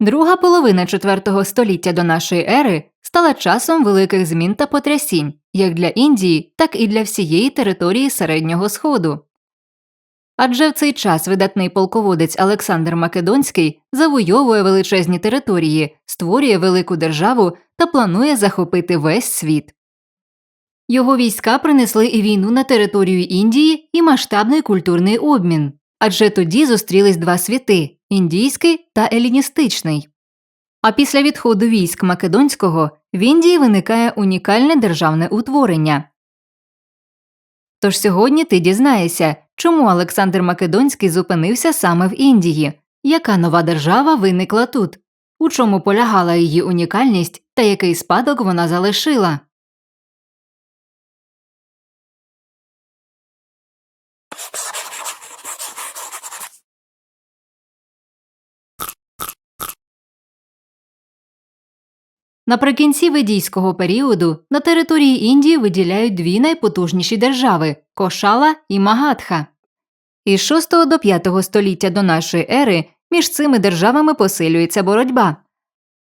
Друга половина IV століття до нашої ери стала часом великих змін та потрясінь як для Індії, так і для всієї території Середнього Сходу. Адже в цей час видатний полководець Олександр Македонський завойовує величезні території, створює велику державу та планує захопити весь світ. Його війська принесли і війну на територію Індії, і масштабний культурний обмін. Адже тоді зустрілись два світи індійський та еліністичний. А після відходу військ Македонського в Індії виникає унікальне державне утворення. Тож сьогодні ти дізнаєшся, чому Олександр Македонський зупинився саме в Індії, яка нова держава виникла тут, у чому полягала її унікальність та який спадок вона залишила. Наприкінці ведійського періоду на території Індії виділяють дві найпотужніші держави Кошала і Магадха. Із 6 до 5 століття до нашої ери між цими державами посилюється боротьба.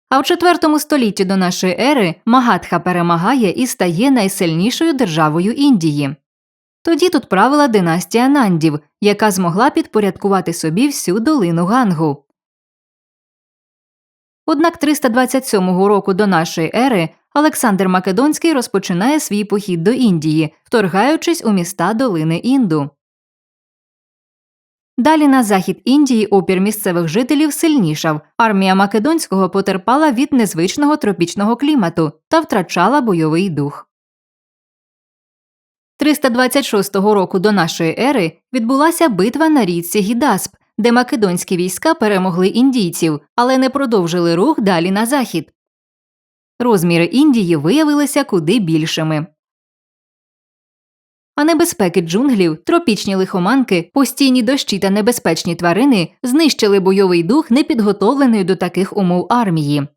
А в 4 столітті до нашої ери Магадха перемагає і стає найсильнішою державою Індії. Тоді тут правила династія Нандів, яка змогла підпорядкувати собі всю долину Гангу. Однак 327 року до нашої ери Олександр Македонський розпочинає свій похід до Індії, вторгаючись у міста долини Інду. Далі на захід Індії опір місцевих жителів сильнішав. Армія Македонського потерпала від незвичного тропічного клімату та втрачала бойовий дух. 326 року до нашої ери відбулася битва на річці Гідасп, де македонські війська перемогли індійців, але не продовжили рух далі на захід. Розміри Індії виявилися куди більшими. А небезпеки джунглів, тропічні лихоманки, постійні дощі та небезпечні тварини знищили бойовий дух непідготовленої до таких умов армії.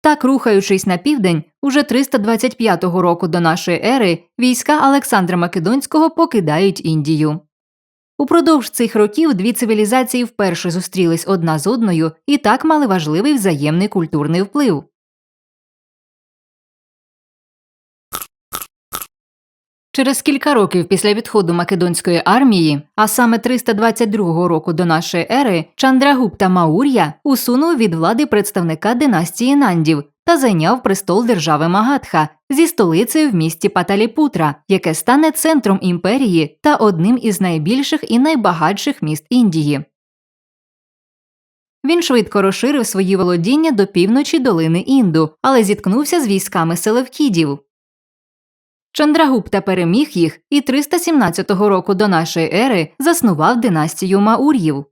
Так, рухаючись на південь, уже 325 року до нашої ери війська Олександра Македонського покидають Індію. Упродовж цих років дві цивілізації вперше зустрілись одна з одною і так мали важливий взаємний культурний вплив. Через кілька років після відходу македонської армії, а саме 322 року до нашої ери, Чандрагупта Маур'я усунув від влади представника династії Нандів та зайняв престол держави Магадха зі столицею в місті Паталіпутра, яке стане центром імперії та одним із найбільших і найбагатших міст Індії. Він швидко розширив свої володіння до півночі долини Інду, але зіткнувся з військами селевкідів. Чандрагупта переміг їх і 317 року до нашої ери заснував династію Маур'їв.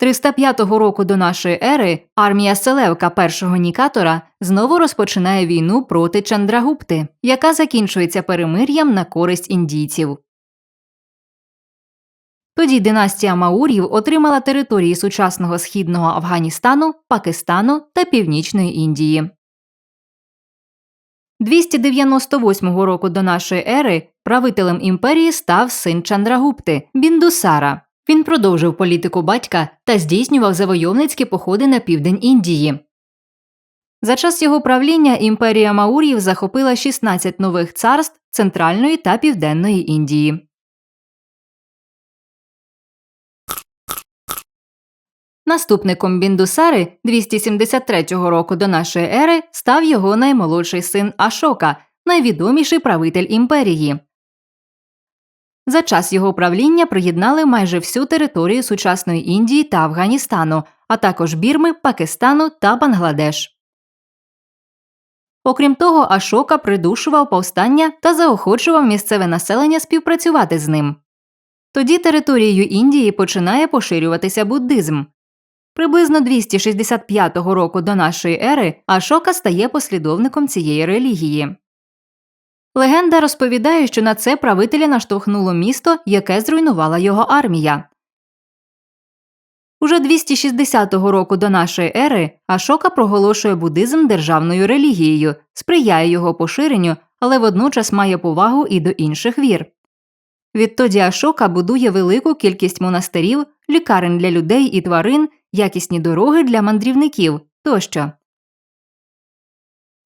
305 року до нашої ери армія Селевка першого Нікатора знову розпочинає війну проти Чандрагупти, яка закінчується перемир'ям на користь індійців. Тоді династія Маур'їв отримала території сучасного східного Афганістану, Пакистану та Північної Індії. 298 року до нашої ери правителем імперії став син Чандрагупти Біндусара. Він продовжив політику батька та здійснював завойовницькі походи на південь Індії. За час його правління імперія Маур'їв захопила 16 нових царств Центральної та Південної Індії. Наступником Біндусари 273 року до нашої ери став його наймолодший син Ашока, найвідоміший правитель імперії. За час його правління приєднали майже всю територію сучасної Індії та Афганістану, а також Бірми, Пакистану та Бангладеш. Окрім того, Ашока придушував повстання та заохочував місцеве населення співпрацювати з ним. Тоді територією Індії починає поширюватися буддизм. Приблизно 265 року до нашої ери Ашока стає послідовником цієї релігії. Легенда розповідає, що на це правителя наштовхнуло місто, яке зруйнувала його армія. Уже 260 року до нашої ери Ашока проголошує буддизм державною релігією, сприяє його поширенню, але водночас має повагу і до інших вір. Відтоді Ашока будує велику кількість монастирів, лікарень для людей і тварин, якісні дороги для мандрівників тощо.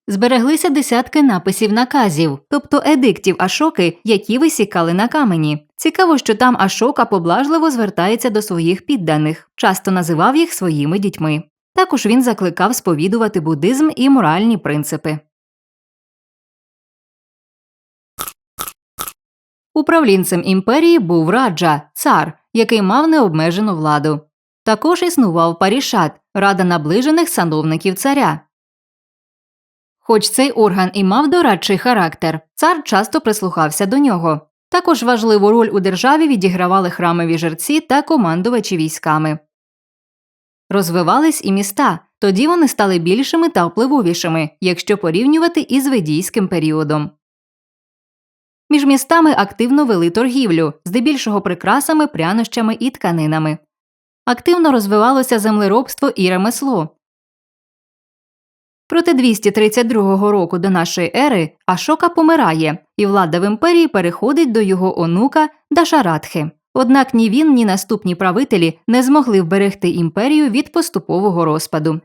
Збереглися десятки написів наказів, тобто едиктів Ашоки, які висікали на камені. Цікаво, що там Ашока поблажливо звертається до своїх підданих, часто називав їх своїми дітьми. Також він закликав сповідувати буддизм і моральні принципи. Управлінцем імперії був раджа, цар, який мав необмежену владу. Також існував парішат, рада наближених сановників царя. Хоч цей орган і мав дорадчий характер, цар часто прислухався до нього. Також важливу роль у державі відігравали храмові жерці та командувачі військами. Розвивались і міста, тоді вони стали більшими та впливовішими, якщо порівнювати із ведійським періодом. Між містами активно вели торгівлю, здебільшого прикрасами, прянощами і тканинами. Активно розвивалося землеробство і ремесло. Проти 232 року до нашої ери Ашока помирає, і влада в імперії переходить до його онука Дашаратхи. Однак ні він, ні наступні правителі не змогли вберегти імперію від поступового розпаду.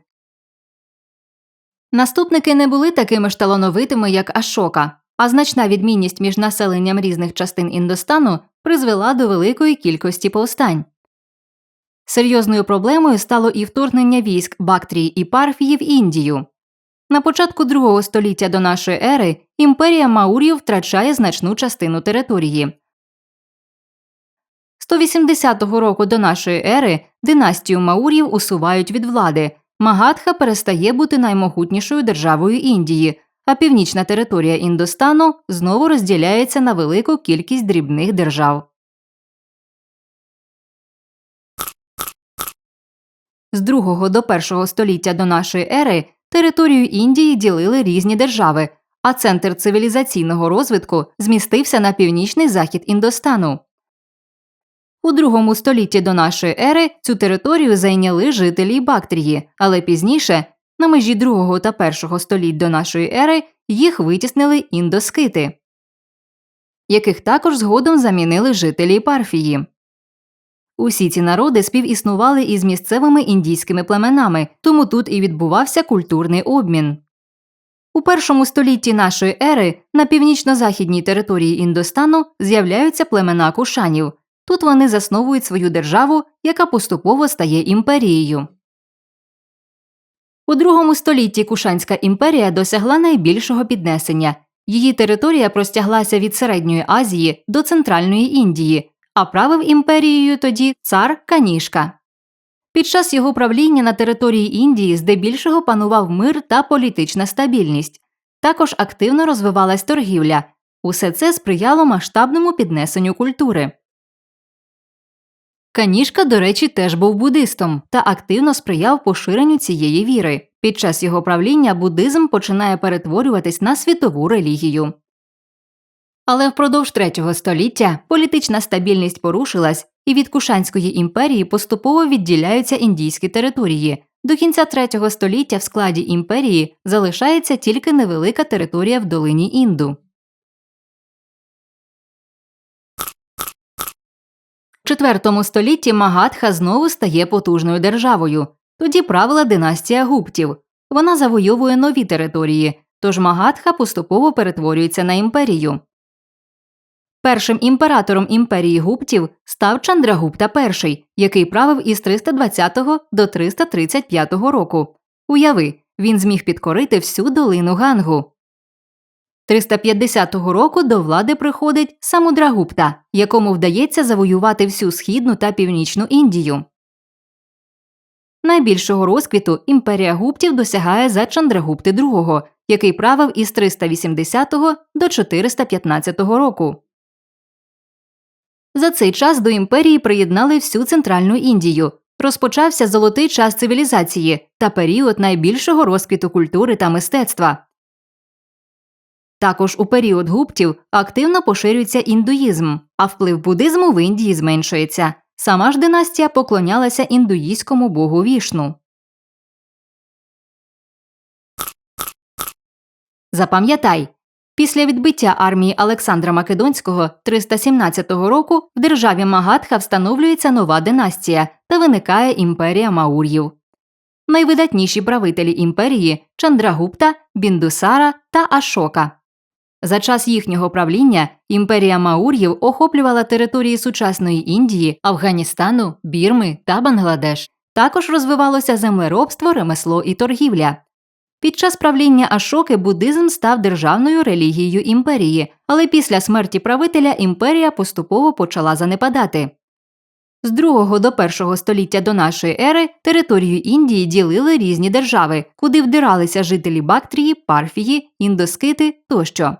Наступники не були такими ж талановитими, як Ашока, а значна відмінність між населенням різних частин Індостану призвела до великої кількості повстань. Серйозною проблемою стало і вторгнення військ Бактрії і Парфії в Індію. На початку другого століття до нашої ери імперія Маурів втрачає значну частину території. 180 року до нашої ери династію Маурів усувають від влади. Магадха перестає бути наймогутнішою державою Індії, а північна територія Індостану знову розділяється на велику кількість дрібних держав. З другого до першого століття до нашої ери територію Індії ділили різні держави, а центр цивілізаційного розвитку змістився на північний захід Індостану. У другому столітті до нашої ери цю територію зайняли жителі Бактрії, але пізніше, на межі другого та першого століть до нашої ери, їх витіснили індоскити, яких також згодом замінили жителі Парфії. Усі ці народи співіснували із місцевими індійськими племенами, тому тут і відбувався культурний обмін. У першому столітті нашої ери на північно-західній території Індостану з'являються племена кушанів. Тут вони засновують свою державу, яка поступово стає імперією. У другому столітті Кушанська імперія досягла найбільшого піднесення. Її територія простяглася від Середньої Азії до Центральної Індії, а правив імперією тоді цар Канішка. Під час його правління на території Індії здебільшого панував мир та політична стабільність. Також активно розвивалась торгівля. Усе це сприяло масштабному піднесенню культури. Канішка, до речі, теж був буддистом та активно сприяв поширенню цієї віри. Під час його правління буддизм починає перетворюватись на світову релігію. Але впродовж третього століття політична стабільність порушилась, і від Кушанської імперії поступово відділяються індійські території. До кінця третього століття в складі імперії залишається тільки невелика територія в долині Інду. В IV столітті Магадха знову стає потужною державою. Тоді правила династія гуптів. Вона завойовує нові території, тож Магадха поступово перетворюється на імперію. Першим імператором імперії гуптів став Чандрагупта І, який правив із 320 до 335 року. Уяви, він зміг підкорити всю долину Гангу. 350 року до влади приходить Самудрагупта, якому вдається завоювати всю східну та північну Індію. Найбільшого розквіту імперія гуптів досягає за Чандрагупти II, який правив із 380 до 415 року. За цей час до імперії приєднали всю центральну Індію. Розпочався золотий час цивілізації та період найбільшого розквіту культури та мистецтва. Також у період гуптів активно поширюється індуїзм, а вплив буддизму в Індії зменшується. Сама ж династія поклонялася індуїзькому богу вішну. Запам'ятай Після відбиття армії Олександра Македонського 317 року в державі Магадха встановлюється нова династія та виникає імперія Маур'їв. Найвидатніші правителі імперії Чандрагупта, Біндусара та Ашока. За час їхнього правління імперія Маур'їв охоплювала території сучасної Індії, Афганістану, Бірми та Бангладеш. Також розвивалося землеробство, ремесло і торгівля. Під час правління Ашоки буддизм став державною релігією імперії, але після смерті правителя імперія поступово почала занепадати. З 2 до 1 століття до нашої ери територію Індії ділили різні держави, куди вдиралися жителі Бактрії, Парфії, індоскити тощо.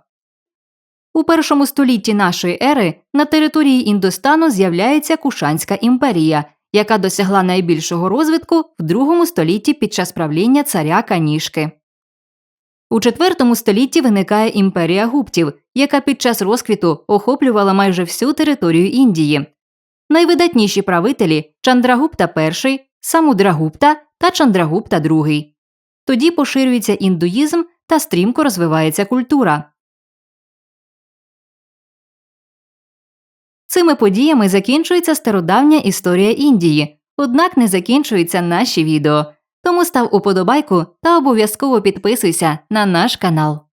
У першому столітті нашої ери на території Індостану з'являється Кушанська імперія, яка досягла найбільшого розвитку в другому столітті під час правління царя Канішки. У IV столітті виникає імперія гуптів, яка під час розквіту охоплювала майже всю територію Індії. Найвидатніші правителі Чандрагупта І, Самудрагупта та Чандрагупта II. Тоді поширюється індуїзм та стрімко розвивається культура. Цими подіями закінчується стародавня історія Індії, однак не закінчуються наші відео. Тому став уподобайку та обов'язково підписуйся на наш канал.